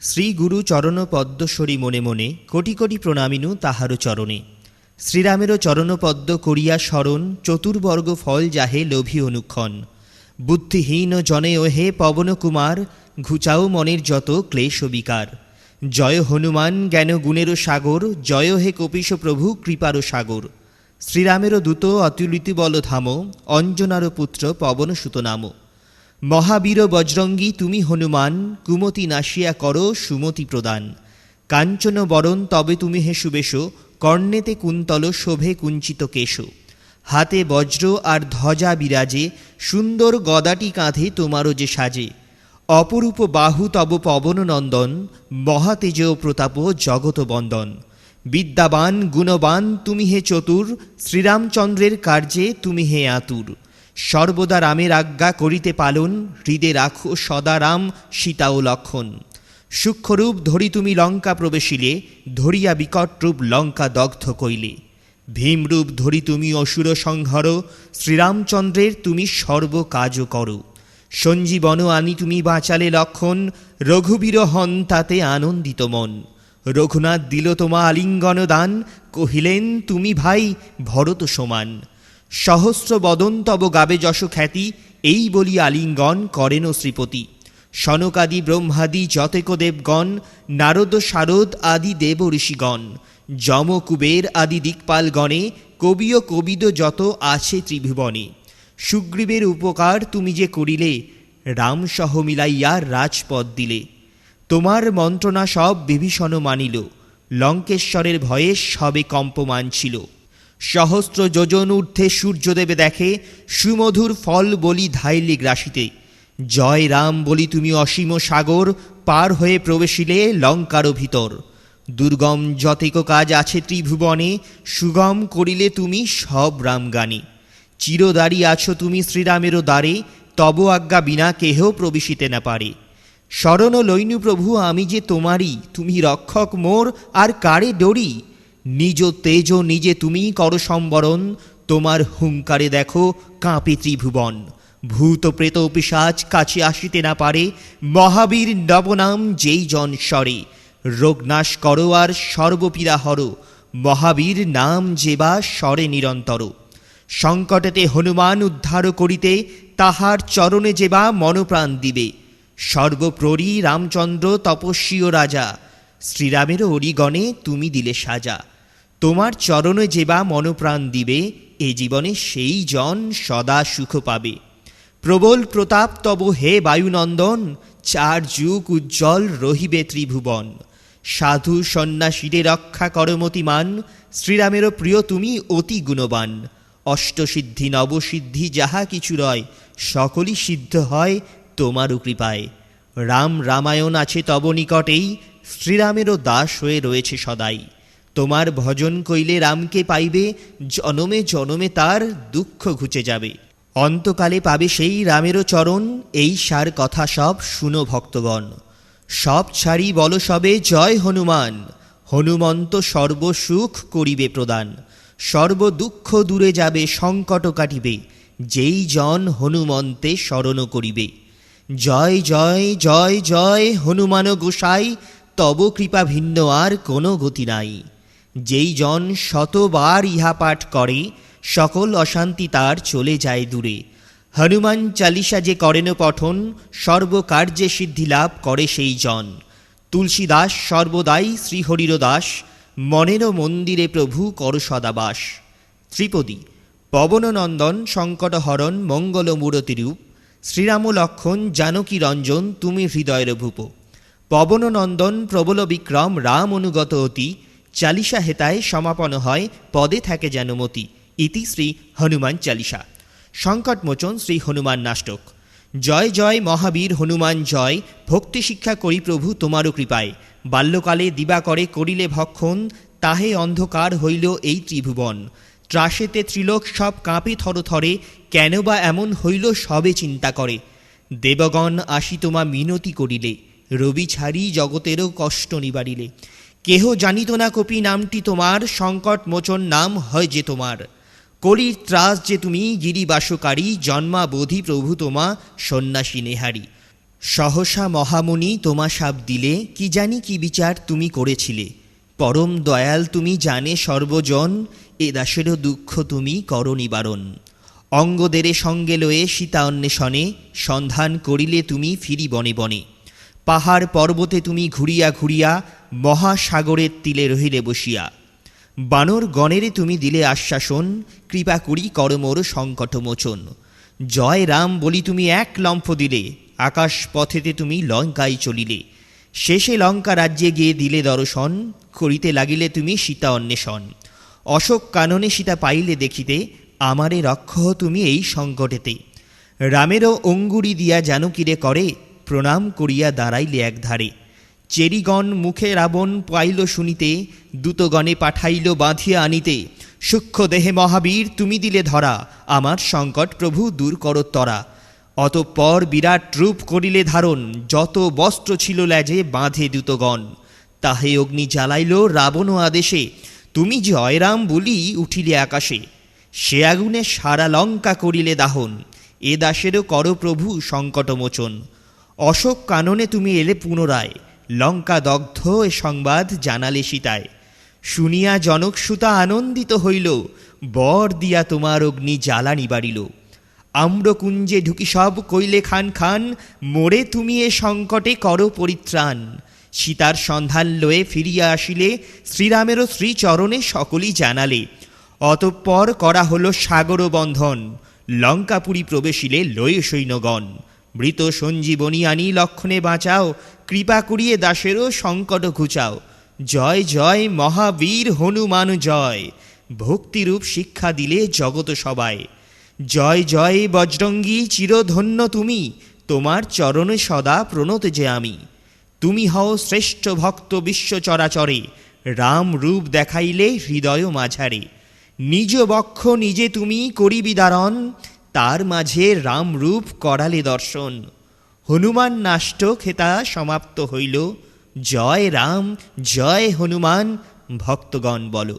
শ্রী গুরু চরণ পদ্মস্বরী মনে মনে, কোটি কোটি প্রণামিনু তাহার চরণে। শ্রীরামেরও চরণপদ্ম করিয়া স্মরণ, চতুর্বর্গ ফল যাহে লোভী অনুক্ষণ। বুদ্ধিহীন জনে ওহে পবন কুমার, ঘুচাও মনের যত ক্লেশ বিকার। জয় হনুমান জ্ঞান গুণেরও সাগর, জয় হে কপিশ প্রভু কৃপারও সাগর। শ্রীরামেরও দূত অতুলিত বল ধাম অঞ্জনার পুত্র পবন সুত নাম মহাবীর বজরঙ্গী, তুমি হনুমান, কুমতি নাশিয়া করো, সুমতি প্রদান। কাঞ্চন বরণ, তবে তুমি হে সুবেশ, কর্ণেতে কুন্তল, শোভে কুঞ্চিত কেশ। হাতে বজ্র আর ধ্বজা বিরাজে, সুন্দর গদাটি কাঁধে তোমারও যে সাজে। অপরূপ বাহু তব পবন নন্দন, মহাতেজ প্রতাপ জগত বন্দন। বিদ্যাবান, গুণবান, তুমি হে চতুর, শ্রীরামচন্দ্রের কার্যে তুমি হে আতুর। সর্বদা রামের আজ্ঞা করিতে পালন, হৃদে রাখো সদা রাম, সীতা ও লক্ষণ। সূক্ষ্মরূপ ধরি তুমি লঙ্কা প্রবেশিলে, ধরিয়া বিকট রূপ লঙ্কা দগ্ধ কইলে। ভীমরূপ ধরি তুমি অসুর সংহর, শ্রীরামচন্দ্রের তুমি সর্ব কাজ করো। সঞ্জীবন আনি তুমি বাঁচালে লক্ষণ, রঘুবীর হন তাতে আনন্দিত মন। রঘুনাথ দিল তোমা আলিঙ্গন দান, কহিলেন, তুমি ভাই, ভরত সমান। সহস্র বদন তব গাবে যশ খ্যাতি, এই বলি আলিঙ্গন করেন শ্রীপতি। সনকাদি ব্রহ্মাদি যতেক দেবগণ, নারদ শারদ আদি দেব ঋষিগণ, যম কুবের আদি দিকপালগণে ও কবিদ যত আছে ত্রিভুবনে। সুগ্রীবের উপকার তুমি যে করিলে, রাম সহ মিলাইয়া রাজপদ দিলে। তোমার মন্ত্রণা সব বিভীষণ মানিল, লঙ্কেশ্বরের ভয়ে সবে কম্পমান ছিল। সহস্র যোজন ঊর্ধ্বে সূর্যদেবে দেখে, সুমধুর ফল বলি ধাইলি গ্রাসিতে জয় রাম বলি তুমি অসীম সাগর, পার হয়ে প্রবেশিলে লঙ্কারও ভিতর। দুর্গম যতেক কাজ আছে ত্রিভুবনে, সুগম করিলে তুমি সব রামগানে। চিরদারি আছো তুমি শ্রীরামেরও দ্বারে, তব আজ্ঞা বিনা কেহ প্রবেশিতে না পারে। শরণ লৈনু প্রভু, আমি যে তোমারই, তুমি রক্ষক মোর, আর কারে ডরি? নিজ তেজ নিজে তুমি কর সম্বরণ, তোমার হুঙ্কারে দেখো কাঁপে ত্রিভুবন। ভূত প্রেত পিসাচ কাছে আসিতে না পারে, মহাবীর নবনাম যেই জন স্বরে রোগনাশ করো আর সর্বপীড়া হর, মহাবীর নাম যেবা স্বরে নিরন্তর। সংকটেতে হনুমান উদ্ধার করিতে তাহার চরণে যেবা মনপ্রাণ দিবে। সর্বপ্ররী রামচন্দ্র তপস্বীয় রাজা, শ্রীরামের অরিগণে তুমি দিলে সাজা। তোমার চরণে যেবা মনপ্রাণ দিবে, এ জীবনে সেই জন সদা সুখ পাবে। প্রবল প্রতাপ তব হে বায়ুনন্দন, চার যুগ উজ্জ্বল রহিবে ত্রিভুবন। সাধু সন্ন্যাসীরে রক্ষা করমতিমান শ্রীরামেরও প্রিয় তুমি অতি গুণবান। অষ্টসিদ্ধি, নবসিদ্ধি যাহা কিছু রয়, সকলই সিদ্ধ হয় তোমারও কৃপায়। রাম রামায়ণ আছে তব নিকটেই, শ্রীরামেরও দাস হয়ে রয়েছে সদাই। তোমার ভজন কইলে রামকে পাইবে, জনমে জনমে তার দুঃখ ঘুচে যাবে। অন্তকালে পাবে সেই রামেরও চরণ, এই সার কথা সব শুনো ভক্তগণ। সব ছাড়ি বল সবে, জয় হনুমান। হনুমন্ত সর্বসুখ করিবে প্রদান। সর্বদুঃখ দূরে যাবে, সংকট কাটিবে। যেই জন হনুমন্তে স্মরণ করিবে। জয় জয় জয় জয়, হনুমান গোসাই, তব কৃপা ভিন্ন আর কোনো গতি নাই। যেই জন শতবার ইহা পাঠ করে, সকল অশান্তি তার চলে যায় দূরে। হনুমান চালিসা যে করেন পঠন, সর্বকার্যে সিদ্ধি লাভ করে সেই জন। তুলসীদাস সর্বদাই শ্রীহরির দাস, মনেরও মন্দিরে প্রভু কর সদাবাস। ত্রিপদী, পবননন্দন সংকটহরণ মঙ্গল মূরতিরূপ শ্রীরাম লক্ষণ জানকী রঞ্জন তুমি হৃদয়ের ভূপ। পবননন্দন প্রবল বিক্রম রাম অনুগত অতি চালিসা হেতায় সমাপন হয়, পদে থাকে যেন মতি। ইতি শ্রী হনুমান চালিসা সংকটমোচন শ্রী হনুমান নাষ্টক। জয় জয় মহাবীর হনুমান, জয়। ভক্তি শিক্ষা করি প্রভু তোমারও কৃপায়। বাল্যকালে দিবাকরে করিলে ভক্ষণ, তাহে অন্ধকার হইল এই ত্রিভুবন। ত্রাসেতে ত্রিলোক সব কাঁপে থরথরে কেন বা এমন হইল সবে চিন্তা করে। দেবগণ আসি তোমা মিনতি করিলে, রবি ছাড়ি জগতেরও কষ্ট নিবারিলে। কেহ জানিত না কপি নামটি তোমার, সংকট মোচন নাম হয় যে তোমার। কলির ত্রাস যে তুমি গিরিবাসকারী জন্মাবোধি প্রভু তোমা, সন্ন্যাসী নেহারি। সহসা মহামুনি তোমা সাপ দিলে, কি জানি কি বিচার তুমি করেছিলে। পরম দয়াল তুমি জানে সর্বজন, এ দাসেরও দুঃখ তুমি কর নিবারণ। অঙ্গদেরে সঙ্গে লয়ে সীতা অন্বেষণে, সন্ধান করিলে তুমি ফিরি বনে বনে। পাহাড় পর্বতে তুমি ঘুরিয়া ঘুরিয়া মহাসাগরের তিলে রহিলে বসিয়া। বানর গণেরে তুমি দিলে আশ্বাসন, কৃপা করি করমোর সংকট মোচন। জয় রাম বলি তুমি এক লম্ফ দিলে, আকাশ পথেতে তুমি লঙ্কায় চলিলে। শেষে লঙ্কা রাজ্যে গিয়ে দিলে দর্শন, করিতে লাগিলে তুমি সীতা অন্বেষণ। অশোক কাননে সীতা পাইলে দেখিতে, আমারে রক্ষ তুমি এই সংকটেতে। রামেরও অঙ্গুরি দিয়া জানকিরে করে প্রণাম করিয়া দাঁড়াইলে একধারে। চেরিগণ মুখে রাবণ পাইল শুনিতে, দূতগণে পাঠাইল বাঁধিয়া আনিতে সূক্ষ্ম দেহে মহাবীর, তুমি দিলে ধরা, আমার সংকট প্রভু দূর করো তরা। অতঃপর বিরাট রূপ করিলে ধারণ, যত বস্ত্র ছিল ল্যাজে বাঁধে দূতগণ। তাহে অগ্নি জ্বালাইল রাবণ আদেশে, তুমি জয়রাম বলি উঠিলে আকাশে। সে আগুনে সারা লঙ্কা করিলে দাহন, এ দাসেরও কর প্রভু সংকটমোচন। অশোক কাননে তুমি এলে পুনরায়। লঙ্কা দগ্ধ এ সংবাদ জানালে সীতায়। শুনিয়া জনকসুতা আনন্দিত হইল, বর দিয়া তোমার অগ্নি জ্বালানি বাড়িল। আম্রকুঞ্জে ঢুকি সব কইলে খান খান, মোরে তুমি এ সংকটে করো পরিত্রাণ। সীতার সন্ধান লয়ে ফিরিয়া আসিলে, শ্রীরামেরও শ্রীচরণে সকলেই জানালে। অতঃপর করা হলো সাগর বন্ধন লঙ্কাপুরী প্রবেশিলে লয়ে সৈন্যগণ। মৃত সঞ্জীবনী আনি লক্ষণে বাঁচাও, কৃপা করিয়ে দাসেরও সংকট ঘুচাও। জয় জয়, মহাবীর, হনুমান, জয়। ভক্তিরূপ শিক্ষা দিলে জগত সবাই। জয় জয়, বজরঙ্গী, চিরধন্য তুমি, তোমার চরণে সদা প্রণত যে আমি। তুমি হও শ্রেষ্ঠ ভক্ত বিশ্ব চরাচরে, রাম রূপ দেখাইলে হৃদয় মাঝারে। নিজ বক্ষ নিজে তুমি করিবি দারণ তার মাঝে রামরূপ করালে দর্শন। হনুমান নাষ্ট খেতা সমাপ্ত হইল। জয় রাম, জয় হনুমান, ভক্তগণ বলো।